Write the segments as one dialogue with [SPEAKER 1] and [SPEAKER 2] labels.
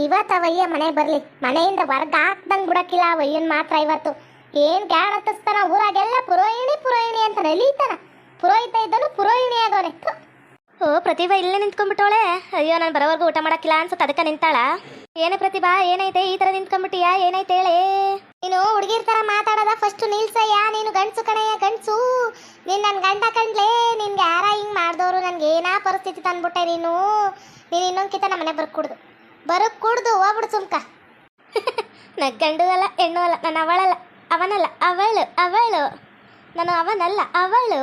[SPEAKER 1] ಇವತ್ತವಯ್ಯ ಮನೆ ಬರ್ಲಿ. ಮನೆಯಿಂದ ಹೊರಗೆ ಹಾಕ್ದಂಗ್ ಬಿಡಕ್ಕಿಲ್ಲ ಅವಯ್ಯನ್ ಮಾತ್ರ ಇವತ್ತು. ಏನ್ ಗ್ಯಾಡ್ ಹತ್ತಿಸ್ತಾನ ಊರಾಗೆಲ್ಲ ಪುರೋಹಿಣಿ ಪುರೋಹಿಣಿ ಅಂತ ನಲೀತಾನ. ಪುರೋಹಿತ ಇದ್ದನು ಪುರೋಹಿಣಿ ಆಗೋನೆ.
[SPEAKER 2] ಓ ಪ್ರತಿಭಾ ಇಲ್ಲೇ ನಿಂತ್ಕೊಂಡ್ಬಿಟ್ಟವಳೆ? ಅಯ್ಯೋ ನಾನು ಬರೋವರೆಗೂ ಊಟ ಮಾಡಕ್ಕಿಲ್ಲ ಅನ್ಸುತ್ತೆ ಅದಕ್ಕೆ ನಿಂತಾಳ. ಏನೇ ಪ್ರತಿಭಾ ಏನೈತೆ ಈ ತರ ನಿಂತ್ಕೊಂಡ್ಬಿಟ್ಟಿಯಾ? ಏನೈತೆ ಹೇಳಿ?
[SPEAKER 1] ನೀನು ಹುಡುಗಿರ್ ತರ ಮಾತಾಡದ ಫಸ್ಟ್ ನಿಲ್ಸಯ್ಯ ನೀನು ಗಂಡ್ಸು ಕಣಯ್ಯ ಗಂಡ್ಸು. ನೀನ್ ನನ್ ಗಂಡ ಕಂಡ್ಲೆ ನಿನ್ಗೆ ಯಾರ ಹಿಂಗ್ ಮಾಡ್ದವ್ರು? ನನ್ಗೆ ಏನಾ ಪರಿಸ್ಥಿತಿ ತಂದ್ಬಿಟ್ಟೆ ನೀನು? ನೀನ್ ಇನ್ನೊಂದ್ಕಿತ ನಮ್ಮ ಮನೆ ಬರಕ್ ಕುಡ್ದು ಬರಕ್ ಕುಡ್ದು ಹೋಗ್ಬಿಡು ಸುಮ್ಕ.
[SPEAKER 2] ನಾ ಗಂಡು ಅಲ್ಲ ಹೆಣ್ಣು ಅಲ್ಲ ನಾನು ಅವಳಲ್ಲ, ಅವನಲ್ಲ, ಅವಳು ಅವಳು. ನಾನು ಅವನಲ್ಲ, ಅವಳು.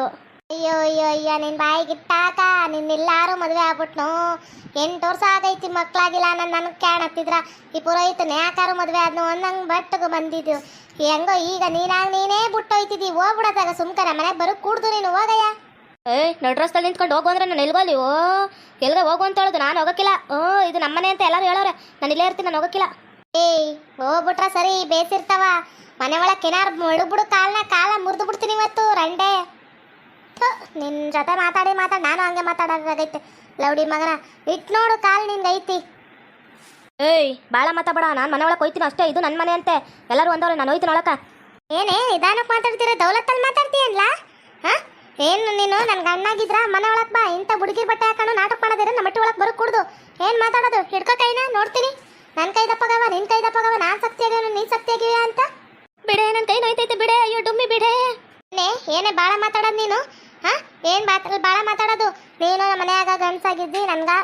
[SPEAKER 1] ಅಯ್ಯೋ ಅಯ್ಯೋ, ಅಯ್ಯ, ನಿನ್ ಬಾಯಿಗಿಟ್ಟಾಕ ನಿನ್ನೆಲ್ಲಾರು ಮದುವೆ ಆಗ್ಬಿಟ್ನು? ಎಂಟು ವರ್ಷ ಆಗೈತಿ ಮಕ್ಳಾಗಿಲ್ಲ ನನ್ನ ನನಗೆ ಕಾಣತ್ತಿದ್ರ. ಈ ಪುರೋಹಿತನ ಯಾಕಾರು ಮದುವೆ ಆದ್ನು ಒಂದಂಗ್ ಬಟ್ಟಗ ಬಂದಿದ್ದು ಹೆಂಗೋ ಈಗ ನೀನಾಗ ನೀನೇ ಬಿಟ್ಟೋಯ್ತಿದ್ದಿ. ಹೋಗ್ಬಿಡತ್ತಾಗ ಸುಮ್ಕರ ಮನೆ ಬರಕ್ ಕೂಡ್ದು ನೀನು ಹೋಗಯ್ಯ.
[SPEAKER 2] ಏಯ್ ನಡ್ರಸ್ತಲ್ಲಿ ನಿಂತ್ಕೊಂಡು ಹೋಗು ಅಂದ್ರೆ ನಾನು ನಿಲ್ಗೋಲಿ ಓ. ಎಲ್ಗ ಹೋಗು ಅಂತ ಹೇಳೋದು ನಾನು ಹೋಗಕ್ಕಿಲ್ಲ. ಓ ಇದು ನಮ್ಮನೆ ಅಂತ ಎಲ್ಲರೂ ಹೇಳೋರೆ. ನಾನು ಇಲ್ಲೇ ಇರ್ತೀನಿ ನಾನು ಹೋಗಕ್ಕಿಲ್ಲ.
[SPEAKER 1] ಏಯ್ ಹೋಗ್ಬಿಟ್ರ ಸರಿ ಬೇಸಿರ್ತಾವ. ಮನೆ ಒಳಗೆ ಕೆನಾರ್ ಮುಳುಗ್ಬಿಡು ಕಾಲ್ನ ಕಾಲ ಮುರಿದು ಬಿಡ್ತೀನಿ ಇವತ್ತು ರಂಡೆ. ನಿನ್ನ ನಿನ್ ಜೊತೆ ಮಾತಾಡಿ ಮಾತಾಡಿ ನಾನು ಹಂಗೆ ಮಾತಾಡೋದಾಗೈತೆ ಲೌಡಿ ಮಗನ ಇಟ್ ನೋಡು ಕಾಲ್ ಐತಿ.
[SPEAKER 2] ಏಯ್ ಭಾಳ ಮಾತಾಡ ನಾನು ಮನೆ ಒಳಗೆ ಹೋಯ್ತೀನಿ ಅಷ್ಟೇ ಇದು ನನ್ನ ಮನೆ ಅಂತೆ. ಎಲ್ಲರೂ ಒಂದವ್ರೆ ನಾನು ಹೋಯ್ತೀನಿ ಒಳಕ.
[SPEAKER 1] ಏನೇ ನಿಧಾನಕ್ಕೆ ಮಾತಾಡ್ತೀರ ದೌಲತ್ತಲ್ಲಿ ಮಾತಾಡ್ತೀಯಲ್ಲ ಹಾ? ಏನು ನೀನು? ನನ್ನ ಗಣ್ಣಾಗಿದ್ರ ಮನೆ ಒಳಗೆ ಬಾ. ಇಂಥ ಹುಡುಗಿ ಬಟ್ಟೆ ಹಾಕೊಂಡು ನಾಟಕ ಮಾಡೋದಿರ ನಮ್ಮ ಮಟ್ಟಿ ಒಳಗೆ ಬರೋ ಕುಡ್ದು ಏನು ಮಾತಾಡೋದು? ಹಿಡ್ಕೋ ಕೈನ ನೋಡ್ತೀನಿ. ನನ್ನ ಕೈ ದಪ್ಪಗವ ನಿನ್ನ ಕೈ ದಪ್ಪಗವ ನಾನು ಸತ್ಯಾಗ್ಯಾನು ನೀನು ಆಗಿವ ಅಂತ?
[SPEAKER 2] ಬಿಡೆ ನನ್ನ ಕೈ ನೋಯ್ತೈತೆ ಬಿಡೆ. ಅಯ್ಯೋ ಡುಮ್ಮಿ ಬಿಡೆ.
[SPEAKER 1] ಏನೇ ಏನೇ ಭಾಳ ಮಾತಾಡೋದು ನೀನು? ಹಾಂ? ಏನು ಮಾತಾಡ ಭಾಳ ಮಾತಾಡೋದು? ನೀನು ನಮ್ಮ ಮನೆಯಾಗ ಗಂಡ್ಸಾಗಿದ್ದಿ ನನ್ಗೆ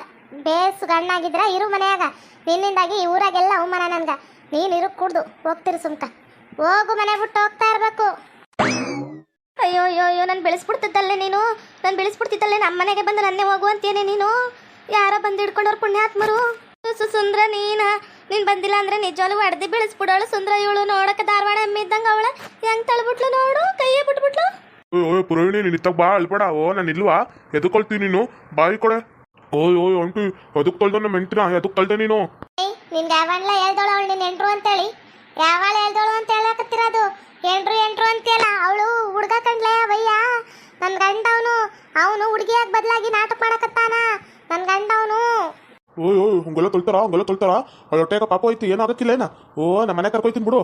[SPEAKER 1] ಬೇಸ್ ಗಣ್ಣಾಗಿದ್ರ ಇರು ಮನೆಯಾಗ. ನಿನ್ನಿಂದಾಗಿ ಈ ಊರಾಗೆಲ್ಲ ಅವಮಾನ ನನ್ಗ. ನೀನು ಇರು ಕುಡ್ದು ಹೋಗ್ತಿರು ಸುಮ್ಕ. ಹೋಗು ಮನೆ ಬಿಟ್ಟು ಹೋಗ್ತಾ ಇರ್ಬೇಕು.
[SPEAKER 2] ಅಯ್ಯೋ ಅಯ್ಯೋ ಅಯ್ಯೋ ನಾನು ಬೆಳೆಸ್ಬಿಡ್ತಿದ್ದಲ್ಲೇ ನೀನು? ನಾನು ಬೆಳೆಸ್ಬಿಡ್ತಿದ್ದಲ್ಲೇ ನಮ್ಮ ಮನೆಗೆ ಬಂದು ನನ್ನೇ ಹೋಗು ಅಂತೇನೆ ನೀನು? ಯಾರೋ ಬಂದು ಹಿಡ್ಕೊಂಡವ್ರು ಪುಣ್ಯಾತ್ಮರು? ಸುಂದ್ರ ನೀನ. ನೀನು ಬಂದಿಲ್ಲ ಅಂದ್ರೆ ನಿಜವಾಗ್ಲೂ ಹೊಡೆದು ಬೆಳೆಸ್ಬಿಡೋಳು ಸುಂದ್ರ ಇವಳು. ನೋಡಕ್ಕೆ ಧಾರವಾಡ ಎಮ್ಮೆ ಇದ್ದಂಗೆ ಅವಳ. ಹೆಂಗ್ ತಳ್ಬಿಟ್ಲು ನೋಡು? ಕೈಯೇ ಬಿಟ್ಬಿಟ್ಲು.
[SPEAKER 3] ಓಯ್ ಪುರೋಹಿಣಿ ನೀನು ಇತ್ತಾಗ ಬಾ ಅಳ್ಬೇಡ. ಓ ನಾನು ಇಲ್ವಾ? ಎದಕ್ಕೊಳ್ತೀನಿ ನೀನು. ಬಾಯಿ ಕೊಡೆ. ಓಯ್ ಓಯ್ ಅಂಟಿ ಅದಕ್ಕೆ ಕಳ್ದ ನಮ್ಮ ಹೆಂಡ್ತಿನ? ಅದಕ್ಕೆ ಕಳ್ದೆ ನೀನು?
[SPEAKER 1] ನಿನ್ ಯಾವಣ್ಣ ಹೇಳ್ದೋಳು ಅವಳು? ನಿನ್ನ ಎಂಟ್ರು ಅಂತೇಳಿ ಯಾವಾಳ ಹೇಳ್ದೋಳು ಅಂತ ಹೇಳಕತ್ತಿರೋದು? ಎಂಟ್ರು ಎಂಟ್ರು ಅಂತೀಯಲ್ಲ ಅವಳು ಅವನು ಹುಡುಗಿಯಾಗಿ ಬದಲಾಗಿ ನಾಟಕ ಮಾಡಕತ್ತಾನ. ನನ್ನ ಗಂಡ ಅವನು.
[SPEAKER 3] ಓಯ್ ಓಯ್ ಹಂಗೆಲ್ಲ ತೊಳ್ತಾರ ಹಂಗೆಲ್ಲ ತೊಳ್ತಾರ? ಅವ್ಳ ಹೊಟ್ಟೆಗ ಪಾಪ ಹೋಯ್ತು ಏನೋ ಆಗಕ್ಕಿಲ್ಲ ಏನ? ಓ ನಮ್ಮ ಮನೆ ಕರ್ಕೊಯ್ತೀನಿ ಬಿಡು.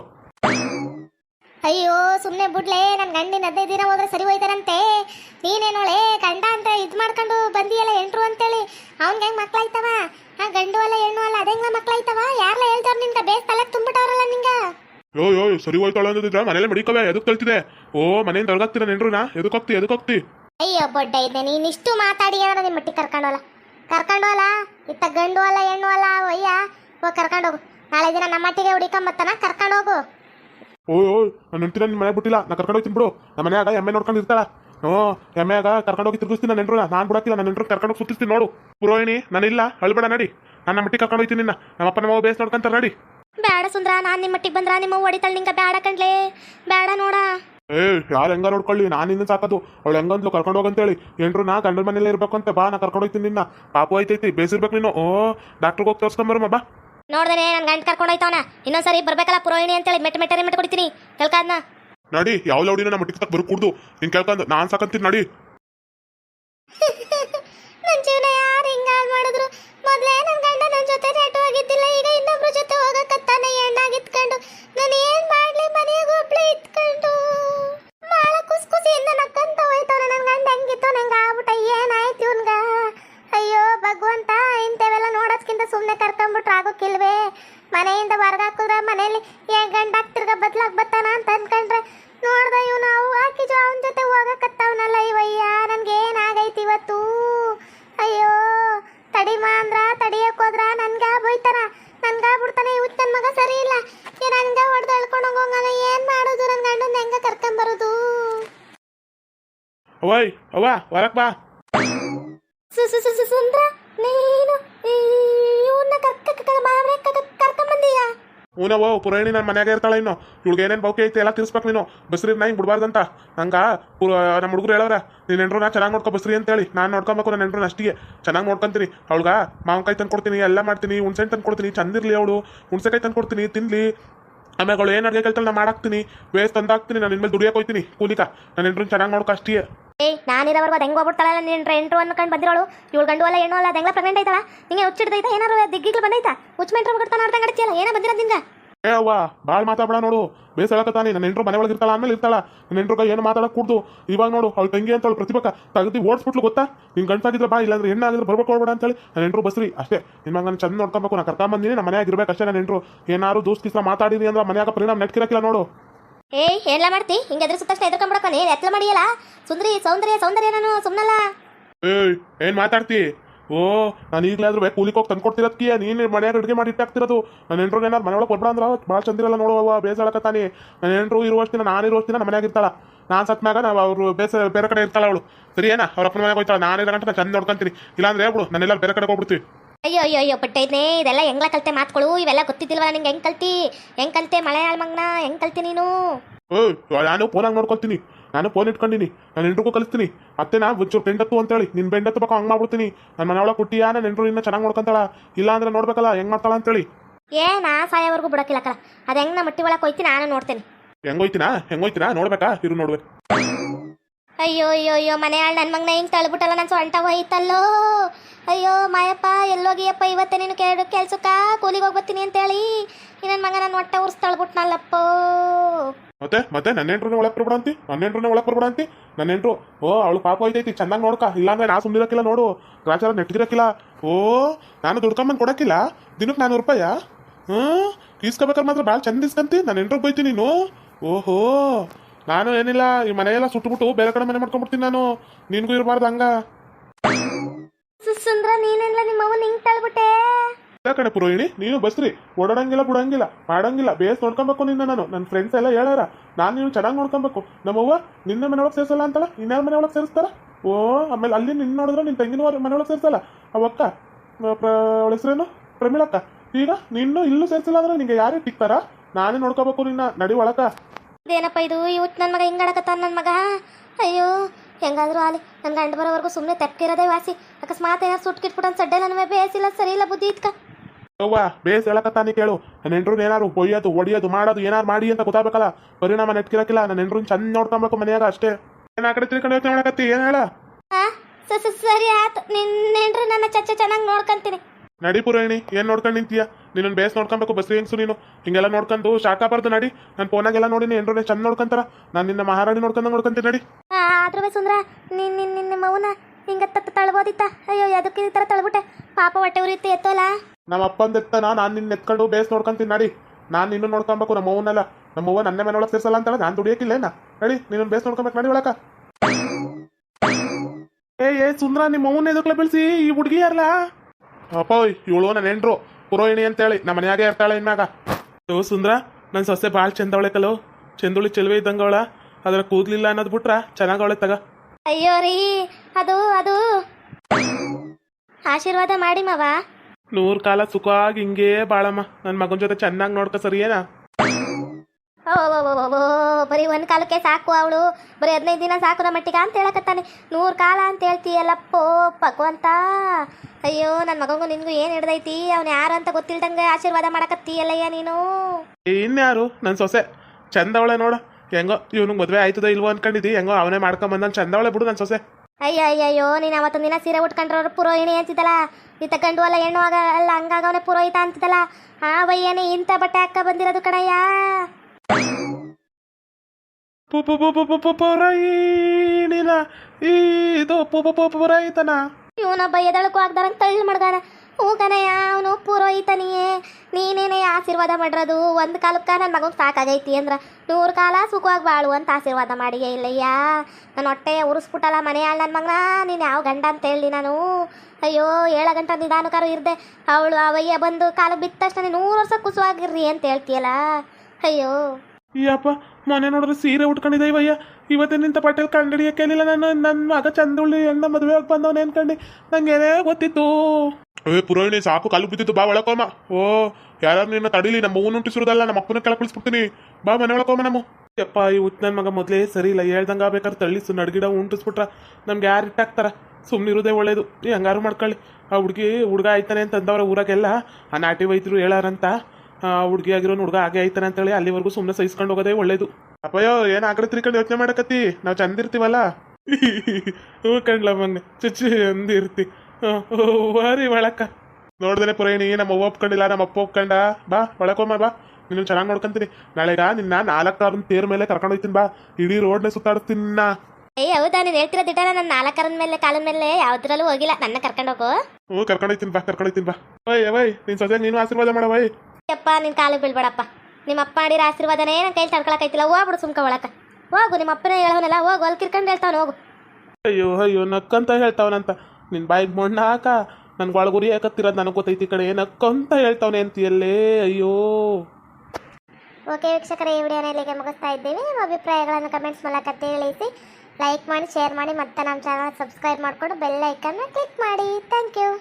[SPEAKER 1] ಅಯ್ಯೋ ಸುಮ್ಮನೆ ಬಿಡ್ಲೆ ನನ್ನ ಗಂಡಿನ ಹದಿನೈದು ದಿನ ಹೋದ್ರೆ ಸರಿ ಹೋಯ್ತಾರಂತೆ. ನೀನೇನೋಳೆ ಗಂಡ ಅಂತ ಇದು ಮಾಡ್ಕೊಂಡು ಬಂದಿಯಲ್ಲ ಎಂಟ್ರು ಅಂತೇಳಿ. ಅವ್ನಿಗೆ ಹೆಂಗೆ ಮಕ್ಳಾಯ್ತವ? ಆ ಗಂಡು ಅಲ್ಲ ಹೆಣ್ಣು ಅಲ್ಲ ಅದೇ ಮಕ್ಳಾಯ್ತವ? ಯಾರಲ್ಲ ಹೇಳ್ತಾರ ನಿಂತ ಬೇಸ್ ತಲೆಗೆ ತುಂಬಿಟ್ಟವ್ರಲ್ಲ ನಿಂಗೆ?
[SPEAKER 3] ಓಯ್ ಓಯ್ ಸರಿ ಹೋಯ್ತಾಳ ಅಂದಿದ್ರೆ ಮನೇಲೆ ಮಡಿಕವೆ ಎದಕ್ಕೆ ತಳ್ತಿದೆ? ಓ ಮನೆಯಿಂದ ತೊಳಗಾಗ್ತೀರ ನಾ ಎದಕ್ಕೆ ಹೋಗ್ತಿ ಎದಕ್ಕೆ ಹೋಗ್ತಿ?
[SPEAKER 1] ಅಯ್ಯೋ ಬೊಡ್ಡ ಇದೆ ನೀನು ಇಷ್ಟು ಮಾತಾಡಿ ಏನಾರ ನಿಮ್ಮ ಮಟ್ಟಿಗೆ ಕರ್ಕೊಂಡೋಲ್ಲ ಕರ್ಕೊಂಡೋಲ್ಲ ಇತ್ತ ಗಂಡು ಅಲ್ಲ ಹೆಣ್ಣು ಅಲ್ಲ ಅಯ್ಯ ಹೋಗಿ. ಕರ್ಕೊಂಡೋಗು ನಾಳೆ ದಿನ ನಮ್ಮ ಮಟ್ಟಿಗೆ ಹುಡಿಕೊಂಬತ್ತನ ಕರ್ಕೊಂಡೋಗು
[SPEAKER 3] ಓಯ್ ಓಯ್ ನನ್ನ ಹೆಂಡ್ತಿನ ನಿಮ್ಮ ಮನೆ ಬಿಟ್ಟಿಲ್ಲ. ನಾ ಕರ್ಕೊಂಡು ಹೋಗ್ತೀನಿ ಬಿಡು. ನಮ್ಮ ಮನ್ಯಾಗ ಎಮ್ಮೆ ನೋಡ್ಕೊಂಡು ಇರ್ತಾಳ. ಹ್ಞೂ ಎಮ್ಮೆಯಾಗ ಕರ್ಕೊಂಡೋಗಿ ತಿರುಗಿಸ್ತೀನಿ ನನ್ನ ನೆಂಟ್ರು ನಾನು ಬಿಡಕ್ಕಿಲ್ಲ ನನ್ನ ನೆಂಟ್ರು ಕರ್ಕೊಂಡೋಗಿ ಸುತ್ತಿಸ್ತೀನಿ ನೋಡು. ಪುರೋಹಿಣಿ ನಾನಿಲ್ಲ ಅಳ್ಬೇಡ ನಡಿ. ನಾನು ನಮ್ಮ ಮಟ್ಟಿ ಕರ್ಕೊಂಡು ಹೋಗ್ತೀನಿ ನಿನ್ನ. ನಮ್ಮಪ್ಪನ ನಮ್ಮ ಬೇಸ್ ನೋಡ್ಕೊಂತಾರೆ ನಡಿ.
[SPEAKER 2] ಬೇಡ ಸುಂದ್ರ ನಾನು ನಿಮ್ಮ ಮಟ್ಟಿಗೆ ಬಂದ್ರ ನಿಮ್ಮ ಹೊಡಿತಾಳೆ ನಿಂಗೆ. ಬೇಡ ಕಣ್ಲೆ. ಬೇಡ ನೋಡ.
[SPEAKER 3] ಏ ಯಾರು ಹೆಂಗ ನೋಡ್ಕೊಳ್ಳಿ? ನಾನು ನಿನ್ನ ಸಾಕೋದು. ಅವಳು ಹೆಂಗಂದ್ಲು? ಕರ್ಕೊಂಡು ಹೋಗಂತೇಳಿ ಎಂಟ್ರು ನಾ ಗಂಡನ ಮನೇಲಿ ಇರ್ಬೇಕು ಅಂತ ಬಾ ನಾ ಕರ್ಕೊಂಡು ಹೋಗ್ತೀನಿ ನಿನ್ನ. ಪಾಪು ಐತೈತಿ ಬೇಸಿರ್ಬೇಕು ನೀನು. ಓ ಡಾಕ್ಟ್ರಿಗೆ ಹೋಗಿ ತೋರಿಸ್ಕೊಂಬರಮ್ಮ ಬಾ.
[SPEAKER 2] ನೋಡ್ದೇನೆ ನನ್ನ ಗಂಡ ಕರ್ಕೊಂಡು ಹೋಯ್ತವನ. ಇನ್ನೊಂದ್ಸರಿ ಬರ್ಬೇಕಲ್ಲ ಪುರೋಹಿಣಿ ಅಂತೇಳಿ ಮೆಟ್ ಮೆಟ್ಟರಿ ಮೆಟ್ ಕೊಡ್ತೀನಿ. ತಿಳ್ಕಾದ್ನ
[SPEAKER 3] ನಡಿ ಯಾವ ಲೌಡಿನ ನಮ್ಮ ಮಟ್ಟಿಗೆ ತಕ್ಕ ಬರು ಕುಡ್ದು. ನಿನ್ ಕೇಳ್ಕೊಂಡು ನಾನು ಸಾಕಂತೀನಿ ನಡಿ.
[SPEAKER 1] ನನ್ನ ಜೀವನ
[SPEAKER 3] ಅವಯ್ ಅವ್ವ ಹೊರಕ್ ಬಾ.
[SPEAKER 2] ಸುಂದ್ರ ನೀನು ಇವನ್ನ ಕರ್ಕೊಂಬಂದೀಯಾ
[SPEAKER 3] ಹೂನವ ಪುರಾಣಿ ನನ್ನ ಮನ್ಯಾಗ ಇರ್ತಾಳೆ ಇನ್ನು. ಇವ್ಳಿಗೆ ಏನೇನು ಬೌಕೆ ಐತೆ ಎಲ್ಲ ತಿರ್ಸ್ಬೇಕು ನೀನು. ಬಸ್ರಿ ನಾ ಹಿಂಗೆ ಬಿಡ್ಬಾರ್ದಂತ. ಹಂಗ ನಮ್ಮ ಹುಡುಗರು ಹೇಳವ್ರ ನೀನು ನೆಂಡ್ರು ನಾ ಚೆನ್ನಾಗಿ ನೋಡ್ಕೊ ಬಸ್ರಿ ಅಂತೇಳಿ. ನಾನು ನೋಡ್ಕೊಬೇಕು ನನ್ನ ನೆಂಡ್ರು ಅಷ್ಟಿಗೆ. ಚೆನ್ನಾಗಿ ನೋಡ್ಕೊಂತೀನಿ. ಅವಳಗ ಮಾವಿನಕಾಯಿ ತಂದು ಕೊಡ್ತೀನಿ ಎಲ್ಲ ಮಾಡ್ತೀನಿ ಹುಣ್ಸೆಹಣ್ಣು ತಂದು ಕೊಡ್ತೀನಿ ಚಂದಿರಲಿ ಅವಳು. ಹುಣ್ಸೆಕಾಯಿ ತಂದು ಕೊಡ್ತೀನಿ ತಿನ್ಲಿ. ಆಮೇಲೆ ಏನ್ ಏನು ಅಡುಗೆ ಕೇಳ್ತಾಳೆ ನಾನು ಮಾಡಾಕ್ತೀನಿ? ವೇಸ್ಟ್ ತಂದಾಕ್ತೀನಿ, ನಾನು ಇನ್ಮೇಲೆ ದುಡಿಯಕ್ಕೆ ಹೋಗ್ತೀನಿ ಕೂಲಿಕ. ನನ್ನ ಹೆಂಡ್ರನ್ನ ಚೆನ್ನಾಗಿ ನೋಡ್ಕೊ ಅಷ್ಟೇ.
[SPEAKER 2] ಏ, ನಾನಿರೋವರೆಗೂ ಅದು ಹೆಂಗೆ ಹೋಗ್ಬಿಡ್ತಾಳಲ್ಲ ನಿನ್ನ ಎಂಟ್ರು ಅನ್ಕೊಂಡು ಬಂದಿರೋಳು. ಇವಳು ಗಂಡು ಅಲ್ಲ, ಹೆಣ್ಣು ಅಲ್ಲ, ಅದು ಹೆಂಗ್ಲ ಪ್ರೆಗ್ನೆಂಟ್ ಐತಲ್ಲ ನಿಂಗೆ ಹುಚ್ಚಿಡ್ದೈತಾ? ಏನಾರು ದಿಗ್ಗಿಗ್ಲು ಬಂದೈತಾ? ಹುಚ್ಚ ಮೆಂಟ್ರು ಬಿಡ್ತಾನೆ ಅರ್ಥ ಗಡಚಿಯಲ್ಲ ಏನೋ ಬಂದಿರೋದು ನಿಂಗೆ?
[SPEAKER 3] ಏ ಅವ್ವ ಭಾಳ ಮಾತಾಡ ನೋಡು. ಬೇಸಳಕತಾನೆ ನನ್ನ ಹೆಂಡ್ರು ಮನೆ ಒಳಗೆ ಇರ್ತಾಳ ಆಮೇಲೆ ಇರ್ತಾಳ. ನನ್ನ ಹೆಂಡ್ರುಗ ಏನು ಮಾತಾಡಕ್ ಕೂಡ್ದು. ಇವಾಗ ನೋಡು ಅವ್ಳು ತಂಗಿ ಅಂತ ಅವಳು ಪ್ರತಿಭಕ ತಗದಿ ಓಡಿಸ್ಬಿಟ್ಲು ಗೊತ್ತಾ? ನಿನ್ ಗಂಟಾಗಿದ್ರೆ ಬಾ ಇಲ್ಲಾಂದ್ರೆ ಹೆಣ್ಣಾಗಿದ್ರೆ ಬರ್ಬೇಕು ಹೋಗ್ಬೇಡ ಅಂತೇಳಿ ನನ್ನ ಹೆಂಡ್ರು ಬಸ್ರಿ. ಅಷ್ಟೇ. ನಿಮ್ಮ ನಾನು ಚಂದ ನೋಡ್ಕೊಬೇಕು ನಾ ಕರ್ಕೊಂಬಂದಿನಿ ನಮ್ಮ ಮನೆಯಾಗ ಇರ್ಬೇಕು ಅಷ್ಟೇ ನನ್ನ ಹೆಂಡ್ರು. ಏನಾರು ದೋಸ್ತ್ ಕಿಸ್ಲ ಮಾತಾಡಿರಿ ಅಂದ್ರೆ ಮನೆಯಾಗ ಪರಿಣಾಮ ನೆಟ್ಕಿರಕಿಲ್ಲ ನೋಡು.
[SPEAKER 2] ಏಯ್ ಎಲ್ಲ ಮಾಡ್ತಿ? ಹಿಂಗೆ ಎದುರು ಸುತ್ತಷ್ಟು ಎದ್ಕೊಂಡ್ಬಿಡಕ್ಕ ನೀನು ಎತ್ತಲ ಮಾಡಿಯಲ್ಲ? ಸುಂದ್ರಿ ಸೌಂದರ್ಯ ಸೌಂದರ್ಯ ನಾನು ಸುಮ್ಮನಲ್ಲ
[SPEAKER 3] ಏಯ್ ಏನ್ ಮಾತಾಡ್ತಿ? ಓ ನಾನು ಈಗಲಾದ್ರೂ ಕೂಲಿಗೆ ಹೋಗಿ ತಂದ್ಕೊಡ್ತಿರೋದಕ್ಕೆ ನೀನು ಮನೆಯಾಗ ಅಡುಗೆ ಮಾಡಿ ಇಟ್ಟಾಕ್ತಿರೋದು ನನ್ನ ಹೆಂಡ್ರು ಮನೆಯೊಳಗೆ ಮನೆ ಒಳಗೆ ಅಂದ್ರೆ ಭಾಳ ಚಂದಿರಲ್ಲ ನೋಡುವ ಬೇಸಳಕತ್ತಾನೆ ನನ್ನ ಹೆಂಡ್ರು ಇರುವಷ್ಟಿನ ನಾನು ಇರುವಷ್ಟಿನ ನಮ್ಮ ಮನ್ಯಾಗ ಇರ್ತಾಳ. ನಾನು ಸತ್ ಮ್ಯಾಗ ನಾವು ಅವರು ಬೇಸ ಬೇರೆ ಕಡೆ ಇರ್ತಾಳ ಅವಳು. ಸರಿ ಏನ? ಅವ್ರ ಅಪ್ಪನ ಮನೆಗೆ ಹೋಗ್ತಾಳೆ ನಾನು ಇರೋ ಗಂಟೆ ನಾನು ಚಂದ ನೋಡ್ಕೊಂತೀನಿ. ಇಲ್ಲಾಂದ್ರೆ ಹೇಳ್ಬಿಡು ನಾನೆಲ್ಲ ಬೇರೆ ಕಡೆ ಹೋಗ್ಬಿಡ್ತೀವಿ.
[SPEAKER 2] ಅಯ್ಯೋ ಅಯ್ಯೋ ಅಯ್ಯೋ ಪಟ್ಟೈದ್ನೇ ಇದೆಲ್ಲ ಹೆಂಗ್ಲ ಕಲ್ತೆ ಮಾತ್ಗಳು ಇವೆಲ್ಲ ಗೊತ್ತಿದ್ದಿಲ್ವಲ್ಲ ನಿಂಗೆ ಹೆಂಗ್ ಕಲ್ತಿ? ಹೆಂಗ್ ಕಲ್ತೆ ಮಲಯಾಳ ಮಗ್ನ? ಹೆಂಗ್ ಕಲ್ತಿ ನೀನು?
[SPEAKER 3] ಓ ನಾನು ಫೋನಾಗ ನೋಡ್ಕೊಳ್ತೀನಿ. ನಾನು ಫೋನ್ ಇಟ್ಕೊಂಡಿನಿ. ನಾನು ಎಲ್ರಿಗೂ ಕಲಿಸ್ತೀನಿ. ಮತ್ತೆ ನಾ ಒಂಚೂರು ಬೆಂಡತ್ತು ಅಂತೇಳಿ. ನಿನ್ನ ಬೆಂಡತ್ತು ಪಕ್ಕ ಹಂಗೆ ಮಾಡ್ಬಿಡ್ತೀನಿ. ನನ್ನ ಮನೆಯೊಳಗೆ ಕುಟ್ಟಿಯ ನನ್ನ ಹೆಂಡ್ರು ಇನ್ನೂ ಚೆನ್ನಾಗಿ ನೋಡ್ಕೊಂತಾಳ. ಇಲ್ಲ ಅಂದ್ರೆ ನೋಡ್ಬೇಕಲ್ಲ ಹೆಂಗ್ ಮಾಡ್ತಾಳ ಅಂತೇಳಿ.
[SPEAKER 2] ಏ ನಾ ಸಾಯೋವರೆಗೂ ಕಲ ಅದು ಹೆಂಗ್ ನಾ ಮಟ್ಟಿ ಒಳಗೆ ಹೋಯ್ತಿ ನಾನು ನೋಡ್ತೇನೆ.
[SPEAKER 3] ಹೆಂಗೋಯ್ತಿನಾ ಹೆಂಗೋಯ್ತಿನಾ ನೋಡ್ಬೇಕಾ? ಇರು ನೋಡ್ವೆ.
[SPEAKER 2] ಅಯ್ಯೋ ಅಯ್ಯೋ ಅಯ್ಯೋ ಮನೆ ಆಳ್ ನನ್ನ ಮಗನ ಹಿಂಗೆ ತಳ್ಬಿಟ್ಟಲ್ಲ ನನ್ನ ಸೊಂಟ ಹೋಯ್ತಲ್ಲೋ ಅಯ್ಯೋ ಮಾಯಪ್ಪ ಎಲ್ಲೋಗಿಯಪ್ಪ ಇವತ್ತೇ ನೀನು ಕೇಳ ಕೆಲ್ಸಕ್ಕ ಕೂಲಿಗೆ ಹೋಗ್ಬತ್ತೀನಿ ಅಂತೇಳಿ. ನನ್ನ ಮಗ ನನ್ನ ಹೊಟ್ಟೆ ಉರ್ಸ್ ತಳ್ಬಿಟ್ನಲ್ಲಪ್ಪೋ.
[SPEAKER 3] ಮತ್ತೆ ಮತ್ತೆ ನನ್ನ ಹೆಂಡ್ರನ್ನ ಒಳಗೆ ಬರ್ಬೇಡ ಅಂತಿ ನನ್ನ ಹೆಂಡ್ರನ್ನ ಒಳಗೆ ಬರ್ಬೇಡ ಅಂತಿ ನನ್ನ ಹೆಂಡ್ರು ಓ, ಅವಳು ಪಾಪ ಹೋಯ್ತೈತಿ ಚೆನ್ನಾಗಿ ನೋಡ್ಕ. ಇಲ್ಲಾಂದ್ರೆ ನಾ ಸುಮ್ಮನಿರಕ್ಕಿಲ್ಲ ನೋಡು. ಗ್ರಾಚಾರ ನೆಟ್ಟಿರಕ್ಕಿಲ್ಲ ಓ, ನಾನು ದುಡ್ಕೊಂಬಂದು ಕೊಡಕ್ಕಿಲ್ಲ? ದಿನಕ್ಕೆ ನಾನ್ನೂರು ರೂಪಾಯ? ಹ್ಞೂ? ಇಸ್ಕೋಬೇಕಾದ್ರೆ ಮಾತ್ರ ಭಾಳ ಚಂದ ಇಸ್ಕಂತಿ ನನ್ನ ಹೆಂಡ್ರಿಗೆ ಬೈತೀನಿ ನೀನು? ಓಹೋ. ನಾನು ಏನಿಲ್ಲ, ಈ ಮನೆಯೆಲ್ಲ ಸುಟ್ಬಿಟ್ಟು ಬೇರೆ ಕಡೆ ಮನೆ ಮಾಡ್ಕೊಂಡ್ಬಿಡ್ತೀನಿ ನಾನು. ನಿನ್ಗೂ ಇರಬಾರ್ದು ಹಂಗ.
[SPEAKER 2] ಸುಂದ್ರ ನೀನೆಲ್ಲ ನಿಮ್ಮ ಅವನ್ ನಿಂಗೆ ತಳ್ಬಿಟ್ಟೆ?
[SPEAKER 3] ಕಡೆ ಪುರೋಹಿಣಿ, ನೀನು ಬಸ್ರಿ, ಓಡಾಡಂಗಿಲ್ಲ, ಬಿಡಂಗಿಲ್ಲ ಮಾಡಂಗಿಲ್ಲ ಬೇಸ್ ನೋಡ್ಕೊಬೇಕು ನಿನ್ನ ನಾನು. ನನ್ನ ಫ್ರೆಂಡ್ಸ್ ಎಲ್ಲ ಹೇಳಾರ ನಾನು ನೀವು ಚೆನ್ನಾಗಿ ನೋಡ್ಕೊಬೇಕು. ನಮ್ಮವ್ವ ನಿನ್ನ ಮನೆಯೊಳಗೆ ಸೇರಿಸಲ್ಲ ಅಂತಲ್ಲ ಇನ್ಯಾರ ಮನೆಯೊಳಗೆ ಸೇರಿಸ್ತಾರ? ಓ, ಆಮೇಲೆ ಅಲ್ಲಿ ನಿನ್ನ ನೋಡಿದ್ರೆ ನಿನ್ನ ತಂಗಿನ ಮನೆಯೊಳಗೆ ಸೇರಿಸಲ್ಲ. ಅವಕ್ಕ ಅವಳ ಹೆಸರೇನು? ಪ್ರಮೀಳಕ್ಕ ಈಗ ನಿನ್ನೂ ಇಲ್ಲೂ ಸೇರಿಸಿಲ್ಲ ಅಂದ್ರೆ ನಿಂಗೆ ಯಾರೇ ತಿಕ್ತಾರ? ನಾನೇ ನೋಡ್ಕೋಬೇಕು ನಿನ್ನ, ನಡಿ ಒಳಕ.
[SPEAKER 2] ಏನಪ್ಪ ಇದು? ಇವತ್ತು ನನ್ನ ಮಗ ಹಿಂಗೆ ಆಡಕತ್ತಾನ ನನ್ನ ಮಗ? ಅಯ್ಯೋ, ಹೆಂಗಾದ್ರೂ ಆಲಿ ನನ್ನ ಗಂಡ ಬರೋವರೆಗೂ ಸುಮ್ಮನೆ ತೆಪ್ಪಿರೋದೇ ವಾಸಿ. ಅಕಸ್ಮಾತ್ ಏನಾರು ಸುಟ್ಕಿಟ್ಬಿಟ್ಟು ಸಡ್ಡೆ ನನ್ನ ಬೇಸಿಲ್ಲ ಸರಿ ಇಲ್ಲ ಬುದ್ಧಿ ಇತ್ಕ
[SPEAKER 3] ಅವ್ವ ಬೇಸ್ ಹೇಳಕತ್ತಾನೆ ಕೇಳು. ನನ್ನ ಹೆಂಡ್ರು ಏನಾರು ಬೊಯ್ಯೋದು ಒಡಿಯೋದು ಮಾಡೋದು ಏನಾರು ಮಾಡಿ ಅಂತ ಗೊತ್ತಾಗಬೇಕಲ್ಲ? ಪರಿಣಾಮ ನೆಟ್ಕಿರಕ್ಕಿಲ್ಲ ನನ್ನ ಹೆಂಡ್ರನ್ನ ಚಂದ ನೋಡ್ಕೊಬೇಕು ಮನ್ಯಾಗ ಅಷ್ಟೇ. ಏನ್ ಆ ಕಡೆ ತಿಳ್ಕೊಂಡು ಯೋಚನೆ ಮಾಡಕತ್ತಿ ಏನ್ ಹೇಳ?
[SPEAKER 2] ಸರಿ ಆಯ್ತು. ನಿನ್ನೇನ್ರಿ ನನ್ನ ಚಚ್ಚ ಚೆನ್ನಾಗಿ ನೋಡ್ಕೊಂತೀನಿ.
[SPEAKER 3] ನಡಿ ಪುರಾಣಿ ಏನ್ ನೋಡ್ಕೊಂಡು ನಿಂತೀಯ? ನಿನ್ನ ಬೇಸ್ ನೋಡ್ಕೊಬೇಕು ಬಸ್ ಹೆಂಗ್ಸು ನೀನು. ಹಿಂಗೆಲ್ಲ ನೋಡ್ಕೊಂಡು ಶಾಕಾಬಾರ್ದು ನಡಿ. ನನ್ನ ಫೋನಾಗೆಲ್ಲ ನೋಡಿ ಏನ್ರು ಚಂದ ನೋಡ್ಕೊಂತಾರ. ನಾನು ನಿನ್ನ ಮಹಾರಾಣಿ ನೋಡ್ಕೊಂಡು ನೋಡ್ಕೊಂತೀನಿ ನಡಿ.
[SPEAKER 2] ಆದ್ರೂ ಸುಂದ್ರ ನಿನ್ನ ನಿನ್ನ ಮೌನ ಹಿಂಗೆ ತಳ್ಬೋದಿತ್ತ? ಅಯ್ಯೋ ಅದಕ್ಕೆ ಈ ತರ ತಳ್ಬಿಟ್ಟೆ? ಪಾಪ ಹೊಟ್ಟೆ ಉರಿಯುತ್ತೆ ಎತ್ತೋಲ್ಲ
[SPEAKER 3] ನಮ್ಮ ಅಪ್ಪಂದ ಎತ್ತನ ನಾನು ನಿನ್ನ ಎತ್ಕೊಂಡು ಬೇಸ್ ನೋಡ್ಕೊಂತೀನಿ, ನಡಿ. ನಾನು ನಿನ್ನ ನೋಡ್ಕೊಬೇಕು, ನಮ್ಮ ನಮ್ಮವ್ವ ನಮ್ಮ ಅವ್ವ ನನ್ನ ಮನೆ ಒಳಗೆ ಸೇರ್ಸಲ್ಲ ಅಂತಲ್ಲ ನಾನು ದುಡಿಯಕ್ಕಿಲ್ಲ ಏನ? ನಡಿ ನಿನ್ನ ಬೇಸ್ ನೋಡ್ಕೊಬೇಕು, ನಡಿ ಒಳಕ ಏ ಏ, ಸುಂದ್ರ, ನಿಮ್ಮ ಅವನ ಎದಕ್ಲ ಬೆಳೆಸಿ? ಈ ಹುಡುಗಿ ಯಾರಲ್ಲ ಅಪ್ಪ ಇವಳು ನನ್ನ ಹೆಂಡ್ರು, ಪುರೋಹಿಣಿ ಅಂತೇಳಿ. ನಮ್ಮ ಮನೆಯಾಗೆ ಇರ್ತಾಳೆ ಇನ್ಮ್ಯಾಗ ಓ, ಸುಂದ್ರ ನನ್ನ ಸೊಸೆ ಭಾಳ ಚಂದವಳೆ ಕಲೋ. ಚಂದುಳಿ ಚೆಲುವೆ ಇದ್ದಂಗವಳ ಅದ್ರ ಕೂದ್ಲಿಲ್ಲ ಅನ್ನೋದು ಬಿಟ್ರ ಚೆನ್ನಾಗವಳೆ ತಗ.
[SPEAKER 2] ಅಯ್ಯೋ ರೀ, ಅದು ಅದು. ಆಶೀರ್ವಾದ ಮಾಡಿ ಮಾವ.
[SPEAKER 3] ನೂರ್ ಕಾಲ ಸುಖವಾಗಿ ಹಿಂಗೇ ಬಾಳಮ್ಮ. ನನ್ನ ಮಗನ ಜೊತೆ ಚೆನ್ನಾಗಿ ನೋಡ್ಕೊ ಸರಿ ಏನಾ?
[SPEAKER 2] ಓ ಓ, ಓ, ಓ, ಓ, ಬರೀ ಒಂದು ಕಾಲಕ್ಕೆ ಸಾಕು ಅವಳು. ಬರೀ ಹದಿನೈದು ದಿನ ಸಾಕು ನಮ್ಮ ಮಟ್ಟಿಗೆ ಅಂತ ಹೇಳಕತ್ತಾನೆ. ನೂರು ಕಾಲ ಅಂತ ಹೇಳ್ತೀಯಲ್ಲಪ್ಪೋ ಭಗವಂತ. ಅಯ್ಯೋ ನನ್ನ ಮಗಂಗೂ ನಿನ್ಗೂ ಏನು ಹಿಡ್ದೈತಿ? ಅವ್ನು ಯಾರು ಅಂತ ಗೊತ್ತಿಲ್ದಂಗೆ ಆಶೀರ್ವಾದ ಮಾಡಕತ್ತೀಯಲ್ಲಯ್ಯ ನೀನು?
[SPEAKER 3] ಇನ್ಯಾರು? ನನ್ನ ಸೊಸೆ. ಚಂದವಳೆ ನೋಡ. ಹೆಂಗೋ ಇವ್ನಿಗೆ ಮದುವೆ ಆಯ್ತದ ಇಲ್ವೋ ಅನ್ಕೊಂಡಿದ್ದಿ ಹೆಂಗೋ ಅವನೇ ಮಾಡ್ಕೊಂಬಂದ ಚಂದವಳೆ ಬಿಡು ನನ್ನ ಸೊಸೆ.
[SPEAKER 2] ಅಯ್ಯೋ ಅಯ್ಯೋ ಅಯ್ಯೋ ನೀನು ಅವತ್ತೊಂದು ದಿನ ಸೀರೆ ಉಟ್ಕೊಂಡ್ರವ್ರು ಪುರೋಹಿಣಿ ಅಂತಿದ್ದಲ್ಲ. ಈತ ಕಂಡು ಅಲ್ಲ ಹೆಣ್ಣು ಆಗ ಅಲ್ಲ ಹಂಗಾಗವನೇ ಪುರೋಹಿತ ಅಂತಿದ್ದಲ್ಲ. ಆ ವಯ್ಯನೇ ಇಂಥ ಬಟ್ಟೆ ಹಾಕ ಬಂದಿರೋದು ಕಣಯ್ಯ.
[SPEAKER 3] ಇವನ ಇದು
[SPEAKER 2] ಎದಳಕ್ಕೂ ಆಗ್ದಾರಂತ ತಳ್ಳಿ ಮಡ್ಗಾನ. ಹ್ಞೂ ಕಣಯ್ಯ ಅವನು ಪುರೋಹಿತನಿಯೇ. ನೀನೇನೇ ಆಶೀರ್ವಾದ ಮಾಡಿರೋದು? ಒಂದು ಕಾಲಕ್ಕೆ ನನ್ನ ಮಗ ಸಾಕಾಗೈತಿ ಅಂದ್ರ ನೂರು ಕಾಲ ಸುಖವಾಗಿ ಬಾಳು ಅಂತ ಆಶೀರ್ವಾದ ಮಾಡಿಯೇ ಇಲ್ಲಯ್ಯ. ನನ್ನ ಹೊಟ್ಟೆ ಉರಿಸ್ಬಿಟ್ಟಲ್ಲ ಮನೆಯಾಳ ನನ್ನ ಮಗನ. ನೀನು ಯಾವ ಗಂಡ ಅಂತ ಹೇಳಿ ನಾನು? ಅಯ್ಯೋ, ಏಳ ಗಂಟೆ ನಿಧಾನಕಾರ ಇರ್ದೆ. ಅವಳು ಅವಯ್ಯ ಬಂದು ಕಾಲು ಬಿದ್ದ ತಕ್ಷಣ ನೂರು ವರ್ಷ ಕುಸುವಾಗಿರ್ರಿ ಅಂತ ಹೇಳ್ತೀಯಲ್ಲ. ಅಯ್ಯೋ.
[SPEAKER 3] ಯಪ್ಪ ಮನೆ ನೋಡಿದ್ರೆ ಸೀರೆ ಉಟ್ಕೊಂಡಿದ್ದೆ ಇವತ್ತೇ ನಿಂತ ಪಟೇಲ್ ಕಂಡಿಡಿಯ ಇಲ್ಲ ನಾನು ನನ್ನ ಮಗ ಚಂದುಳ್ಳಿ ಅಣ್ಣ ಮದುವೆ ಆಗಿ ಬಂದವನು ಅನ್ಕಂಡು. ನಂಗೆ ಏನೇ ಗೊತ್ತಿತ್ತು? ಏ ಪುರೋಹಿಣಿ ಸಾಕು ಕಾಲು ಬಿದ್ದಿತ್ತು. ಬಾ ಒಳಕೋಮ. ಓ ಯಾರು ನಿನ್ನ ತಡಿಲಿ. ನಮ್ಮ ಉಂಟಿಸಿರೋದಲ್ಲ ನಮ್ಮ ಅಪ್ಪನ ಕೆಳಗೆ ಕುಳಿಸ್ಬಿಡ್ತೀನಿ. ಬಾ ಮನೆ ಒಳಕೋಮ ನಮ್ಮ. ಯಪ್ಪ ಈ ಉತ್ ನನ್ನ ಮಗ ಮೊದಲೇ ಸರಿ ಇಲ್ಲ. ಹೇಳ್ದಂಗ ಬೇಕಾದ್ರೆ ತಳ್ಳಿಸು ನಡ್ಗಿಡ ಉಂಟಿಸ್ಬಿಟ್ರ. ನಮ್ಗೆ ಯಾರು ಇಟ್ಟಾಕ್ತಾರ? ಸುಮ್ಮನಿರೋದೇ ಒಳ್ಳೇದು. ಏ ಹಂಗಾರು ಮಾಡ್ಕೊಳ್ಳಿ. ಆ ಹುಡುಗಿ ಹುಡುಗ ಆಯ್ತಾನೆ ಅಂತ ಅಂದವ್ರ ಊರಾಗೆಲ್ಲ ಆ ನಾಟಿ ವೈದ್ಯರು ಹೇಳಾರಂತ. ಹುಡುಗಿ ಆಗಿರೋ ಹುಡುಗ ಹಾಗೆ ಆಯ್ತಾನೆ ಅಂತೇಳಿ ಅಲ್ಲಿವರೆಗೂ ಸುಮ್ಮನೆ ಸಹಿಸ್ಕೊಂಡು ಹೋಗೋದೇ ಒಳ್ಳೇದು. ಅಪ್ಪಯ್ಯೋ ಏನ್ ಆಕಡೆ ಕಡೆ ತಿರ್ಕೊಂಡು ಯೋಚನೆ ಮಾಡಕತ್ತಿ? ನಾವು ಚಂದ ಇರ್ತೀವಲ್ಲ? ಹೂ ಕಣ್ಲ ಮೊನ್ನೆ. ಚುಚ್ಚಿ ಅಂದಿರ್ತಿ ವಾರಿ ಒಳಕ. ನೋಡ್ದೇನೆ ಪುರೇಣಿ ನಮ್ಮ ಅವ್ವ ಒಪ್ಕೊಂಡಿಲ್ಲ ನಮ್ಮ ಅಪ್ಪ ಒಪ್ಕೊಂಡ. ಬಾ ಒಳಕೊಮ್ಮ ಬಾ. ನಿನ್ನ ಚೆನ್ನಾಗಿ ನೋಡ್ಕೊಂತೀನಿ. ನಾಳೆಗ ನಿನ್ನ ನಾಲ್ಕು ಅವ್ರನ್ನ ತೇರ್ ಮೇಲೆ ಕರ್ಕೊಂಡು ಹೋಗ್ತೀನಿ ಬಾ. ಇಡೀ ರೋಡ್ನ ಸುತ್ತಾಡಿಸ್ತೀನಿ ನಾ.
[SPEAKER 2] ಏಯ್ ಹೌದಾ ನೀನು ಹೇಳ್ತಿರೋ ದಿಟ ನನ್ನ ನಾಲ್ಕರದ ಮೇಲೆ ಕಾಲಿನ ಮೇಲೆ ಯಾವ್ದ್ರಲ್ಲೂ ಹೋಗಿಲ್ಲ. ನನ್ನ ಕರ್ಕೊಂಡು ಹೋಗು.
[SPEAKER 3] ಹ್ಞೂ ಕರ್ಕೊಂಡು ಹೋಗ್ತೀನಿ ಬಾ ಕರ್ಕೊಂಡು ಹೋಗ್ತೀನಿ ಬಾ. ಓಯ್ ಓಯ್ ನಿನ್ ಸೊಸೆ ನೀನು ಆಶೀರ್ವಾದ ಮಾಡ ವಯ್
[SPEAKER 2] ಯಪ್ಪ ನಿನ್ ಕಾಲಿಗೆ ಬೀಳ್ಬೇಡಪ್ಪ. ನಿಮ್ಮ ಅಪ್ಪ ಮಾಡಿರೋ ಆಶೀರ್ವಾದನೇ ನನ್ನ ಕೈಲಿ ತಡ್ಕೊಳಕೈತಿಲ್ಲ. ಹೋಗ್ಬಿಡು ಸುಮ್ಕ ಒಳಕ. ಹೋಗು ನಿಮ್ಮ ಅಪ್ಪನೇ ಹೇಳೋನಲ್ಲ ಹೋಗು ಅಲ್ಲಿ ಕಿರ್ಕೊಂಡು ಹೇಳ್ತಾವನು ಹೋಗು.
[SPEAKER 3] ಅಯ್ಯೋ ಅಯ್ಯೋ ನಕ್ಕಂತ ಹೇಳ್ತಾವನಂತ. ನಿನ್ ಬಾಯಿಗೆ ಮಣ್ಣ ಹಾಕ ನನ್ಗೆ ಒಳಗುರಿ ಹಾಕತ್ತಿರೋದು ನನಗೆ ಗೊತ್ತೈತಿ ಕಣೆ ಕಡೆ ನಕ್ಕಂತ ಹೇಳ್ತಾವನೆ ಅಂತೀಯಲ್ಲೇ ಅಯ್ಯೋ.
[SPEAKER 1] ಓಕೆ ವೀಕ್ಷಕರೇ ಈ ವಿಡಿಯೋನ ಇಲ್ಲಿಗೆ ಮುಗಿಸ್ತಾ ಇದ್ದೀವಿ. ನಿಮ್ಮ ಅಭಿಪ್ರಾಯಗಳನ್ನು ಕಮೆಂಟ್ಸ್ ಮೂಲಕ ತಿಳಿಸಿ ಲೈಕ್ ಮಾಡಿ ಶೇರ್ ಮಾಡಿ ಮತ್ತೆ ನಮ್ಮ ಚಾನಲ್ ಸಬ್ಸ್ಕ್ರೈಬ್ ಮಾಡಿಕೊಂಡು ಬೆಲ್ ಐಕನ್ನ ಕ್ಲಿಕ್ ಮಾಡಿ. Thank you.